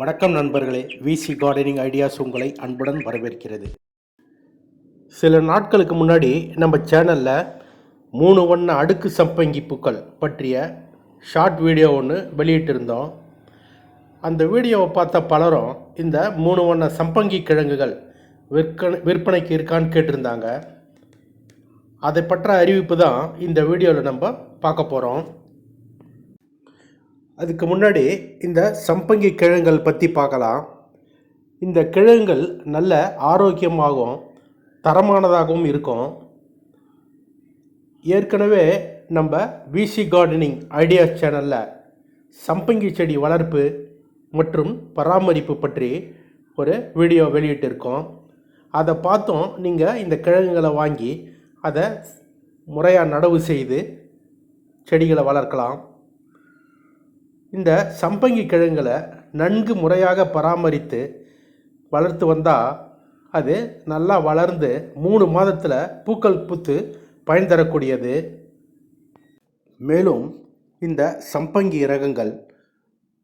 வணக்கம் நண்பர்களே. விசி gardening ideas உங்களை அன்புடன் வரவேற்கிறது. சில நாட்களுக்கு முன்னாடி நம்ம சேனலில் மூணு வண்ண அடுக்கு சம்பங்கி பூக்கள் பற்றிய ஷார்ட் வீடியோ ஒன்று வெளியிட்டிருந்தோம். அந்த வீடியோவை பார்த்த பலரும் இந்த மூணு வண்ண சம்பங்கி கிழங்குகள் விற்க விற்பனைக்கு இருக்கான்னு கேட்டிருந்தாங்க. அதை பற்ற அறிவிப்பு தான் இந்த வீடியோவில் நம்ம பார்க்க போகிறோம் அதுக்கு முன்னாடி இந்த சம்பங்கி கிழங்குகள் பற்றி பார்க்கலாம். இந்த கிழங்குகள் நல்ல ஆரோக்கியமாகவும் தரமானதாகவும் இருக்கும். ஏற்கனவே நம்ம விசி கார்டனிங் ஐடியாஸ் சேனலில் சம்பங்கி செடி வளர்ப்பு மற்றும் பராமரிப்பு பற்றி ஒரு வீடியோ வெளியிட்டிருக்கோம். அதை பார்த்தோம் நீங்கள் இந்த கிழங்குகளை வாங்கி அதை முறையாக நடவு செய்து செடிகளை வளர்க்கலாம். இந்த சம்பங்கி கிழங்குகளை நன்கு முறையாக பராமரித்து வளர்த்து வந்தால் அது நல்லா வளர்ந்து மூணு மாதத்தில் பூக்கள் பூத்து பயன் தரக்கூடியது. மேலும் இந்த சம்பங்கி ரகங்கள்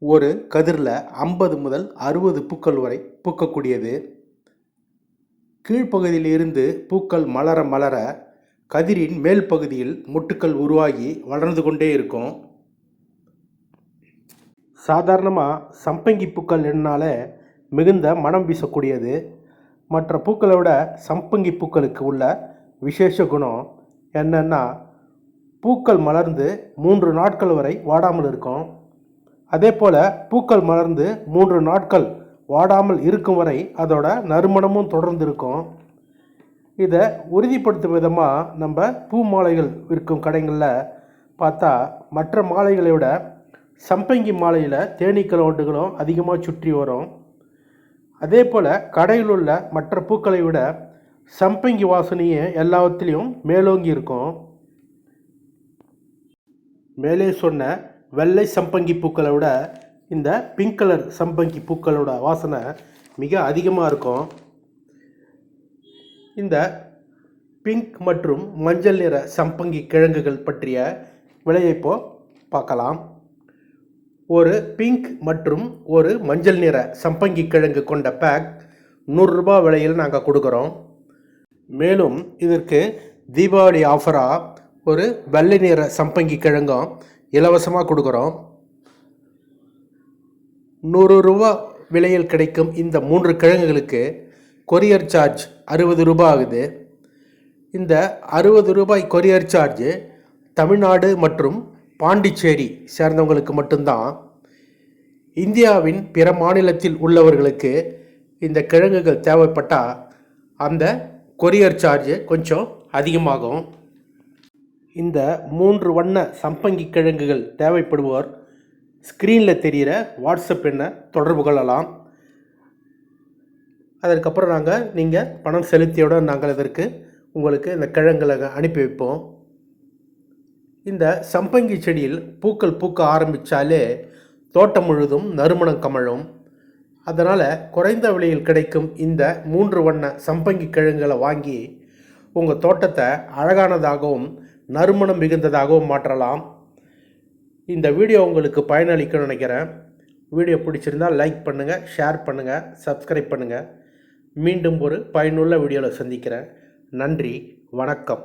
ஒரு கதிரில் ஐம்பது முதல் அறுபது பூக்கள் வரை பூக்கக்கூடியது. கீழ்ப்பகுதியில் இருந்து பூக்கள் மலர மலர கதிரின் மேல் பகுதியில் மொட்டுக்கள் உருவாகி வளர்ந்து கொண்டே இருக்கும். சாதாரணமாக சம்பங்கி பூக்கள் என்னாலே மிகுந்த மனம் வீசக்கூடியது. மற்ற பூக்களை விட சம்பங்கி பூக்களுக்கு உள்ள விசேஷ குணம் என்னென்னா பூக்கள் மலர்ந்து மூன்று நாட்கள் வரை வாடாமல் இருக்கும். அதே போல் பூக்கள் மலர்ந்து மூன்று நாட்கள் வாடாமல் இருக்கும் வரை அதோட நறுமணமும் தொடர்ந்து இருக்கும். இதை உறுதிப்படுத்தும் விதமாக நம்ம பூ மாலைகள் விற்கும் கடைகளில் பார்த்தா மற்ற மாலைகளை விட சம்பங்கி மாலையில் தேனீக்கள் ஓட்டுகளும் அதிகமாக சுற்றி வரும். அதே போல் கடையில் உள்ள மற்ற பூக்களை விட சம்பங்கி வாசனையே எல்லாத்துலேயும் மேலோங்கி இருக்கும். மேலே சொன்ன வெள்ளை சம்பங்கி பூக்களை விட இந்த பிங்க் கலர் சம்பங்கி பூக்களோட வாசனை மிக அதிகமாக இருக்கும். இந்த பிங்க் மற்றும் மஞ்சள் நிற சம்பங்கி கிழங்குகள் பற்றிய விலையை இப்போ பார்க்கலாம். ஒரு பிங்க் மற்றும் ஒரு மஞ்சள் நிற சம்பங்கி கிழங்கு கொண்ட பேக் நூறுரூபா விலையில் நாங்கள் கொடுக்குறோம். மேலும் இதற்கு தீபாவளி ஆஃபராக ஒரு வெள்ளை நிற சம்பங்கி கிழங்கும் இலவசமாக கொடுக்குறோம். நூறு ரூபா விலையில் கிடைக்கும் இந்த மூன்று கிழங்குகளுக்கு கொரியர் சார்ஜ் அறுபது ரூபாய் ஆகுது. இந்த அறுபது ரூபாய் கொரியர் சார்ஜு தமிழ்நாடு மற்றும் பாண்டிச்சேரி சேர்ந்தவங்களுக்கு மட்டும்தான். இந்தியாவின் பிற மாநிலத்தில் உள்ளவர்களுக்கு இந்த கிழங்குகள் தேவைப்பட்டால் அந்த கொரியர் சார்ஜு கொஞ்சம் அதிகமாகும். இந்த மூன்று வண்ண சம்பங்கி கிழங்குகள் தேவைப்படுவோர் ஸ்க்ரீனில் தெரிகிற வாட்ஸ்அப் எண்ணை தொடர்பு கொள்ளலாம். அதற்கப்புறம் நாங்கள் நீங்கள் பணம் செலுத்தியவுடன் நாங்கள் இதற்கு உங்களுக்கு இந்த கிழங்குகளை அனுப்பி வைப்போம். இந்த சம்பங்கி செடியில் பூக்கள் பூக்க ஆரம்பித்தாலே தோட்டம் முழுதும் நறுமணம் கமழும். அதனால் குறைந்த விலையில் கிடைக்கும் இந்த மூன்று வண்ண சம்பங்கி கிழங்குகளை வாங்கி உங்கள் தோட்டத்தை அழகானதாகவும் நறுமணம் மிகுந்ததாகவும் மாற்றலாம். இந்த வீடியோ உங்களுக்கு பயனளிக்கணும்னு நினைக்கிறேன். வீடியோ பிடிச்சிருந்தால் லைக் பண்ணுங்கள் ஷேர் பண்ணுங்கள் சப்ஸ்கிரைப் பண்ணுங்கள் மீண்டும் ஒரு பயனுள்ள வீடியோவில் சந்திக்கிறேன். நன்றி வணக்கம்.